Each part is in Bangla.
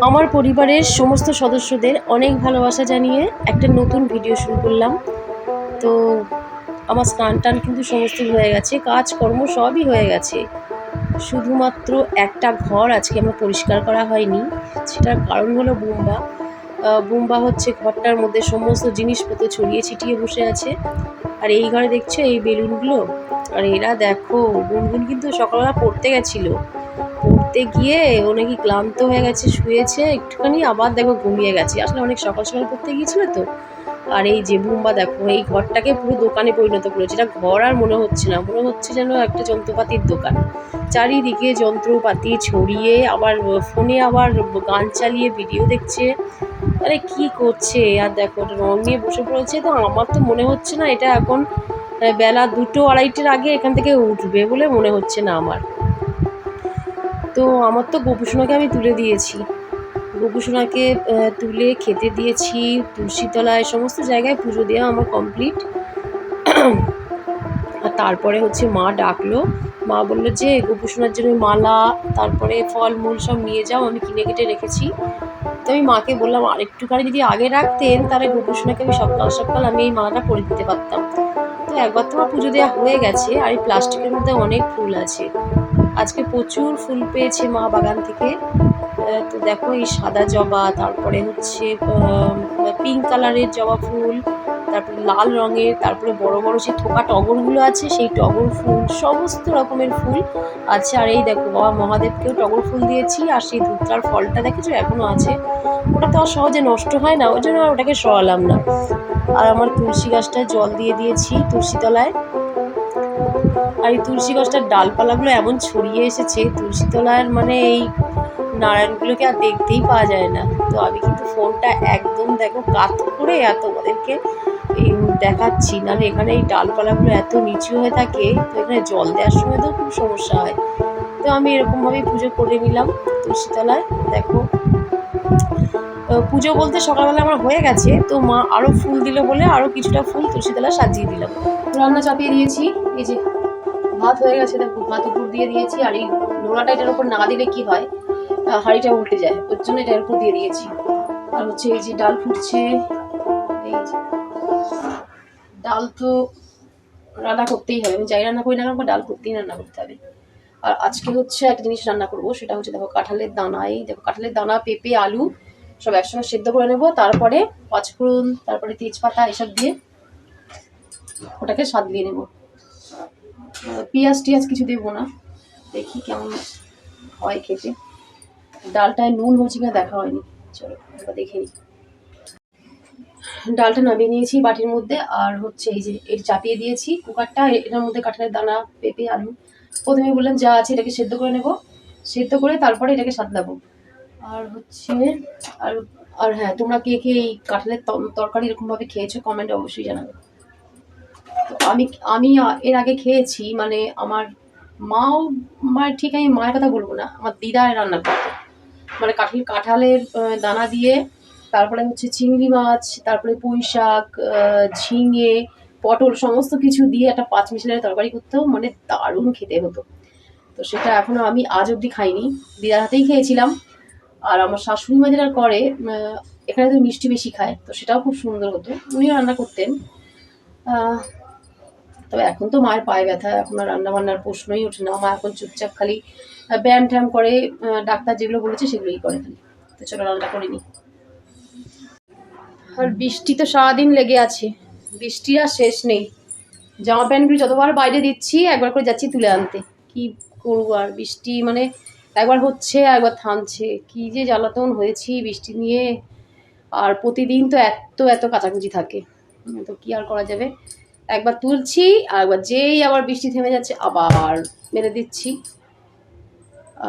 আমার পরিবারের সমস্ত সদস্যদের অনেক ভালোবাসা জানিয়ে একটা নতুন ভিডিও শুরু করলাম। তো আমার স্নান টান কিন্তু সমস্ত হয়ে গেছে, কাজকর্ম সবই হয়ে গেছে। শুধুমাত্র একটা ঘর আজকে আমার পরিষ্কার করা হয়নি, সেটার কারণ হলো বুম্বা। বুম্বা হচ্ছে ঘরটার মধ্যে সমস্ত জিনিসপত্র ছড়িয়ে ছিটিয়ে বসে আছে। আর এই ঘরে দেখছ এই বেলুনগুলো? আর এরা দেখো, গুনগুন কিন্তু সকালবেলা পড়তে গেছিল। পড়তে গিয়ে ও নাকি ক্লান্ত হয়ে গেছে, শুয়েছে, একটুখানি আবার দেখো ঘুমিয়ে গেছে। আসলে অনেক সকাল সকাল পড়তে গিয়েছিল তো। আর এই যে বুম্বা দেখো, এই ঘরটাকে পুরো দোকানে পরিণত করেছে। এটা ঘর আর মনে হচ্ছে না, মনে হচ্ছে যেন একটা যন্ত্রপাতির দোকান। চারিদিকে যন্ত্রপাতি ছড়িয়ে আবার ফোনে আবার গান চালিয়ে ভিডিও দেখছে। আরে কি করছে? আর দেখো রং নিয়ে বসে পড়েছে। তো আমার তো মনে হচ্ছে না এটা এখন বেলা দুটো আড়াইটের আগে এখান থেকে উঠবে বলে মনে হচ্ছে না আমার। তো আমার তো গোপুসোনাকে আমি তুলে দিয়েছি। গোপুসোনাকে তুলে খেতে দিয়েছি, তুলসীতলায় সমস্ত জায়গায় পুজো দেওয়া আমার কমপ্লিট আর তারপরে হচ্ছে মা ডাকলো। মা বলল যে, গোপুসোনার জন্য মালা, তারপরে ফল মূল সব নিয়ে যাও, আমি কিনে কেটে রেখেছি। তো আমি মাকে বললাম আর একটুখানি যদি আগে রাখতেন, তাহলে গোপুসোনাকে আমি সকাল সকাল আমি এই মালাটা পরে দিতে পারতাম। তো একবার তো আমার পুজো দেওয়া হয়ে গেছে, আর এই প্লাস্টিকের মধ্যে অনেক ফুল আছে। আজকে প্রচুর ফুল পেয়েছে মা বাগান থেকে। তো দেখো এই সাদা জবা, তারপরে হচ্ছে পিঙ্ক কালারের জবা ফুল, তারপরে লাল রঙের, তারপরে বড় বড় যে থোকা টগরগুলো আছে, সেই টগর ফুল, সমস্ত রকমের ফুল আছে। আর এই দেখো বাবা, মহাদেবকেও টগর ফুল দিয়েছি, আর সেই ধুতরার ফলটা দেখেছ? এখনও আছে। ওটা তো আর সহজে নষ্ট হয় না, ওই জন্য আর ওটাকে সরালাম না। আর আমার তুলসী গাছটায় জল দিয়ে দিয়েছি তুলসী তলায়। আর এই তুলসী গাছটার ডালপালাগুলো এমন ছড়িয়ে এসেছে, তুলসী তলার মানে এই নারায়ণগুলোকে আর দেখতেই পাওয়া যায় না। তো আমি কিন্তু ফোনটা একদম দেখো কাত করে আর তোমাদেরকে এই দেখাচ্ছি। নাহলে এখানে এই ডালপালাগুলো এত নিচু হয়ে থাকে, তো এখানে জল দেওয়ার সময় তো খুব সমস্যা হয়। তো আমি এরকমভাবেই পুজো করে নিলাম তুলসীতলায় দেখো। পুজো বলতে সকালবেলা আমার হয়ে গেছে, তো মা আরও ফুল দিল বলে আরও কিছুটা ফুল তুলসীতলা সাজিয়ে দিলাম। রান্না চাপিয়ে দিয়েছি, এই যে ভাত হয়ে গেছে দেখো ভাত উপর দিয়ে দিয়েছি, আর এই নোড়াটা এটার উপর না দিলে কি হয়? হাঁড়িটা উল্টে যায়, ওর জন্য এটার উপর দিয়ে দিয়েছি। আর হচ্ছে এই যে ডাল ফুটছে, এই ডাল তো রান্না করতেই হবে, আমি যাই রান্না করি না কেন ডাল করতেই রান্না করতে হবে। আর আজকে হচ্ছে একটা জিনিস রান্না করব, সেটা হচ্ছে দেখো কাঁঠালের দানা, এই দেখো কাঁঠালের দানা, পেঁপে, আলু সব একসঙ্গে সেদ্ধ করে নেব, তারপরে পাঁচফোড়ন, তারপরে তেজপাতা, এসব দিয়ে ওটাকে স্বাদ দিয়ে নেব। পেঁয়াজ টিয়াজ কিছু দেবো না। দেখি কেমন হয় খেতে। ডালটায় নুন হচ্ছে কিনা দেখা হয়নি। চলো, একবার দেখে নিই। ডালটা নামিয়ে নিয়েছি বাটির মধ্যে, আর হচ্ছে এই যে এর চাপিয়ে দিয়েছি কুকারটা। এটার মধ্যে কাঁঠালের দানা, পেঁপে, আলু। প্রথমে বললাম, যা আছে এটাকে সেদ্ধ করে নেব। সেদ্ধ করে তারপরে এটাকে সাতলাবো। আর হচ্ছে, আর আর হ্যাঁ তোমরা কে কে এই কাঁঠালের তরকারি এরকমভাবে খেয়েছো কমেন্টে অবশ্যই জানাবে। আমি আমি এর আগে খেয়েছি মানে আমার মাও, মায়ের ঠিক আমি মায়ের কথা বলব না, আমার দিদা রান্না করতো। মানে কাঁঠাল, কাঁঠালের দানা দিয়ে, তারপরে হচ্ছে চিংড়ি মাছ, তারপরে পুঁই শাক ঝিঙে, পটল, সমস্ত কিছু দিয়ে একটা পাঁচ মিশালের তরকারি করতেও মানে দারুণ খেতে হতো। তো সেটা এখনও আমি আজ অবধি খাইনি, দিদার হাতেই খেয়েছিলাম। আর আমার শাশুড়ি মা যেটা করে এখানে তো মিষ্টি বেশি খায়, তো সেটাও খুব সুন্দর হতো। উনিও রান্না করতেন। তবে এখন তো মায়ের পায়ে ব্যথা, এখন আর রান্না বান্নার প্রশ্নই ওঠে না। মা এখন চুপচাপ খালি ব্যায়াম ট্যাম করে ডাক্তার যেগুলো বলেছে সেগুলোই করে খালি। তো চলো রান্না করে নিই। আর বৃষ্টি তো সারাদিন লেগে আছে। বৃষ্টি আর শেষ নেই। জামা প্যান্টগুলো যতবার বাইরে দিচ্ছি, একবার করে যাচ্ছি তুলে আনতে। কি করব আর? বৃষ্টি মানে একবার হচ্ছে, একবার থামছে। কি যে জ্বালাতন হয়েছি বৃষ্টি নিয়ে। আর প্রতিদিন তো এত এত কাচাকুচি থাকে। তো কি আর করা যাবে? একবার তুলছি আর একবার যেই আবার বৃষ্টি থেমে যাচ্ছে, আবার মেরে দিচ্ছি।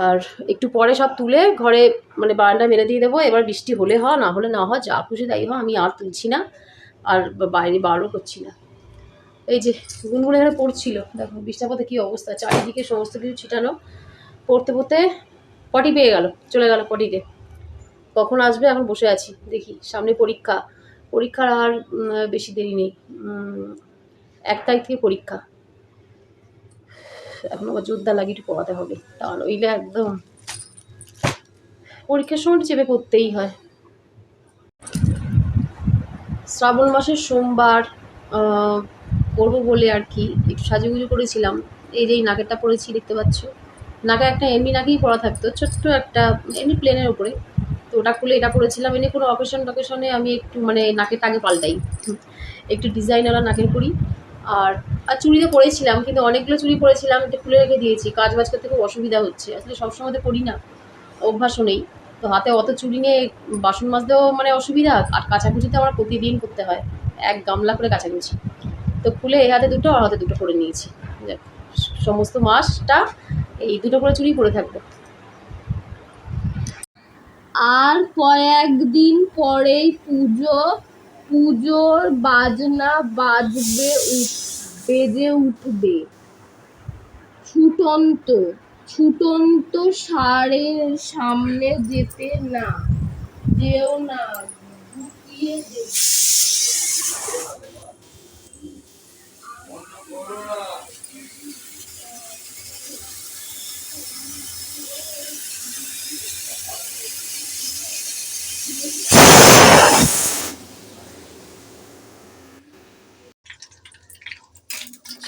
আর একটু পরে সব তুলে ঘরে মানে বারান্দায় মেরে দিয়ে দেবো, এবার বৃষ্টি হলে হ না হলে না হয় যা খুশি তাই হয় আমি আর তুলছি না, আর বাইরে বারও করছি না। এই যে গুনগুলো এখানে পড়ছিল, দেখো বৃষ্টির পথে কী অবস্থা, চারিদিকে সমস্ত কিছু ছিটানো। পড়তে পড়তে পটি পেয়ে গেল, চলে গেল পটিতে। কখন আসবে? এখন বসে আছি, দেখি, সামনে পরীক্ষা। পরীক্ষার আর বেশি দেরি নেই। এক তারিখ থেকে পরীক্ষা। এখন আবার জোরদার লাগিয়ে একটু পড়াতে হবে। তা নইলে একদম পরীক্ষার সময় চেপে পড়তেই হয়। শ্রাবণ মাসের সোমবার করব বলে আর কি একটু সাজুগুজু করেছিলাম। এই যে এই নাকেরটা পরেছি, দেখতে পাচ্ছ। নাকে একটা এমনি নাকেই পরা থাকতো, ছোট্ট একটা এমনি প্লেনের উপরে। তো ওটা খুলে এটা পরেছিলাম। এমনি কোনো অকেশন টকেশনে আমি একটু মানে নাকের আগে পাল্টাই। একটু ডিজাইনওয়ালা নাকের পরি। আর আর চুড়িতে পরেছিলাম, কিন্তু অনেকগুলো চুড়ি পরেছিলাম, এটা খুলে রেখে দিয়েছি, কাজ বাজ করতে খুব অসুবিধা হচ্ছে। আসলে সবসময় তো পরি না, অভ্যাসও নেই। তো হাতে অত চুড়ি নিয়ে বাসন মাজতেও মানে অসুবিধা, আর কাচাকুচিতে আমার প্রতিদিন করতে হয়, এক গামলা করে কাচাকুচি। তো খুলে এই হাতে দুটো, আর হাতে দুটো করে নিয়েছি। সমস্ত মাসটা এই দুটো করে চুড়ি পরে থাকব। আর কয়েকদিন পরেই পুজো, পুজোর বাজনা বাজবে উঠ। বেজে উঠবে। ছুটন্ত ছুটন্ত সারের সামনে যেতে না যেও না গুটিয়ে যেও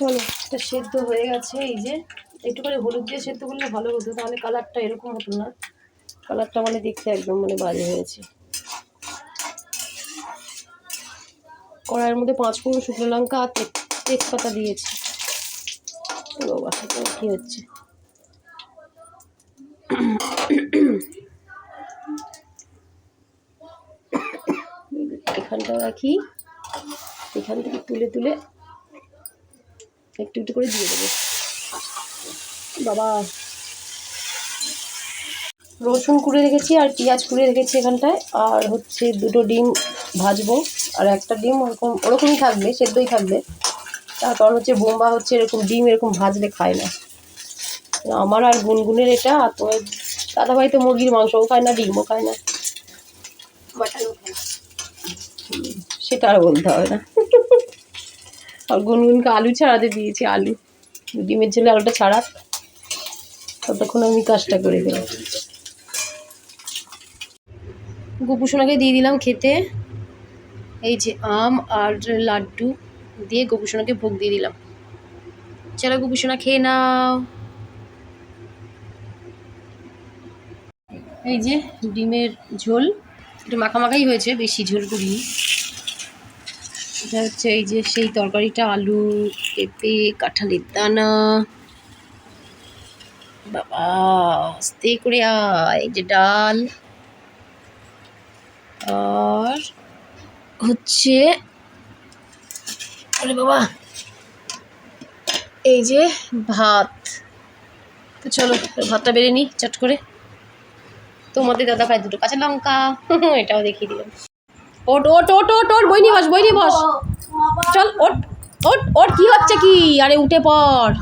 চলো এটা সেদ্ধ হয়ে গেছে, এই যে একটু করে হলুদ দিয়ে সেদ্ধ করলে ভালো হতো, তাহলে কালারটা এরকম হতো না। কালারটা মানে দেখতে একদম মানে বাজে হয়েছে। কড়াইয়ের মধ্যে পাঁচ ফোড়ন শুকনো লঙ্কা আর তেজ- তেজপাতা দিয়েছি। বাবা কী হচ্ছে? এখানটা রাখি, এখান থেকে তুলে তুলে একটু একটু করে দিয়ে দেবো। বাবা। রসুন কুড়ে রেখেছি আর পেঁয়াজ কুড়ে রেখেছি এখানটায়। আর হচ্ছে দুটো ডিম ভাজবো। আর একটা ডিম ওরকম ওরকমই থাকবে সেদ্ধই থাকবে। তার কারণ হচ্ছে বোম্বা হচ্ছে এরকম ডিম এরকম ভাজলে খায় না। আমার আর গুনগুনের এটা আর তোমার দাদাভাই তো মুরগির মাংসও খায় না ডিমও খায় না। সেটা আর বলতে হবে না। আর গুনগুনকে আলু ছাড়াতে দিয়েছি, আলু। ডিমের ঝোলে আলুটা ছাড়াক ততক্ষণ আমি কাজটা করে দিলাম গোপুসোনাকে দিয়ে দিলাম খেতে। এই যে আম আর লাড্ডু দিয়ে গোপুসোনাকে ভোগ দিয়ে দিলাম। চলো গোপুসোনা খেয়ে নাও। এই যে ডিমের ঝোল। একটু মাখামাখাই হয়েছে, বেশি ঝোল করিনি। এটা হচ্ছে এই যে সেই তরকারিটা, আলু, পেঁপে, কাঁঠালের দানা। বাবা, আস্তে করে এই যে ডাল। আর হচ্ছে, আরে বাবা, এই যে ভাত। তো চলো, ভাতটা বেড়ে নিই, চট করে। তোমাদের দাদা ভাই দুটো কাঁচা লঙ্কা, এটাও দেখিয়ে দিলাম। ওট ওট ওট ওট ওট বই বস বই বস। চল ওট ওট ওট কি হচ্ছে কি? আরে উঠে পড়।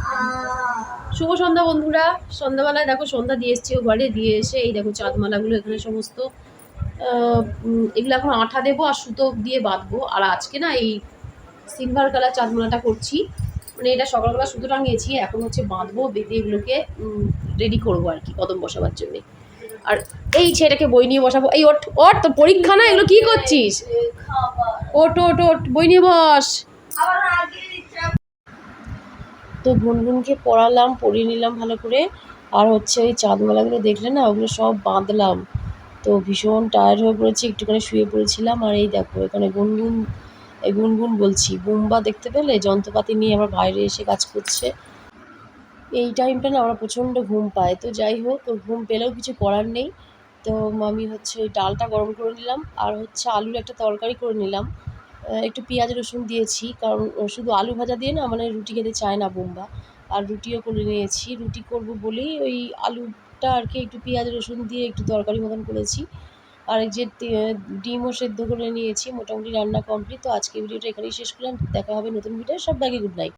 শুভ সন্ধ্যা বন্ধুরা, সন্ধ্যাবেলায় দেখো সন্ধ্যা দিয়ে এসছি ঘরে দিয়ে এসে এই দেখো চাঁদমালাগুলো এখানে সমস্ত এগুলো এখন আঠা দেবো আর সুতো দিয়ে বাঁধবো। আর আজকে না এই সিলভার কালার চাঁদমালাটা করছি। মানে এটা সকালবেলা সুতো টাঙিয়েছি, এখন হচ্ছে বাঁধবো, বেঁধে এগুলোকে রেডি করব আর কি, কদম বসাবার জন্যে। আর এই ছেলেটাকে বই নিয়ে বসাবো, এই ওট ওট তোর পরীক্ষা না, এগুলো কি করছিস? ওট ওট ওট বই নিয়ে বস। তো গুনগুনকে পড়ালাম, পড়িয়ে নিলাম ভালো করে। আর হচ্ছে ওই চাঁদমালাগুলো দেখলে না, ওগুলো সব বাঁধলাম। তো ভীষণ টায়ার্ড হয়ে পড়েছি, একটুখানি শুয়ে পড়েছিলাম। আর এই দেখো, এখানে গুনগুন, এই গুনগুন বলছি, বুম্বা দেখতে পেলে? যন্ত্রপাতি নিয়ে আমার বাইরে এসে কাজ করছে। এই টাইমটা না আমরা প্রচণ্ড ঘুম পায়। তো যাই হোক, ঘুম পেলেও কিছু করার নেই। তো আমি হচ্ছে ডালটা গরম করে নিলাম, আর হচ্ছে আলুর একটা তরকারি করে নিলাম। একটু পেঁয়াজ, রসুন দিয়েছি, কারণ শুধু আলু ভাজা দিয়ে না মানে রুটি খেতে চায় না বোম্বা। আর রুটিও করে নিয়েছি। রুটি করব বলেই ওই আলুটা আর কি একটু পেঁয়াজ, রসুন দিয়ে একটু তরকারি মতন করেছি। আর যে ডিমও সেদ্ধ করে নিয়েছি, মোটামুটি রান্না কমপ্লিট তো আজকে ভিডিওটা এখানেই শেষ করলাম। দেখা হবে নতুন ভিডিও সব ব্যাগে গুড নাইট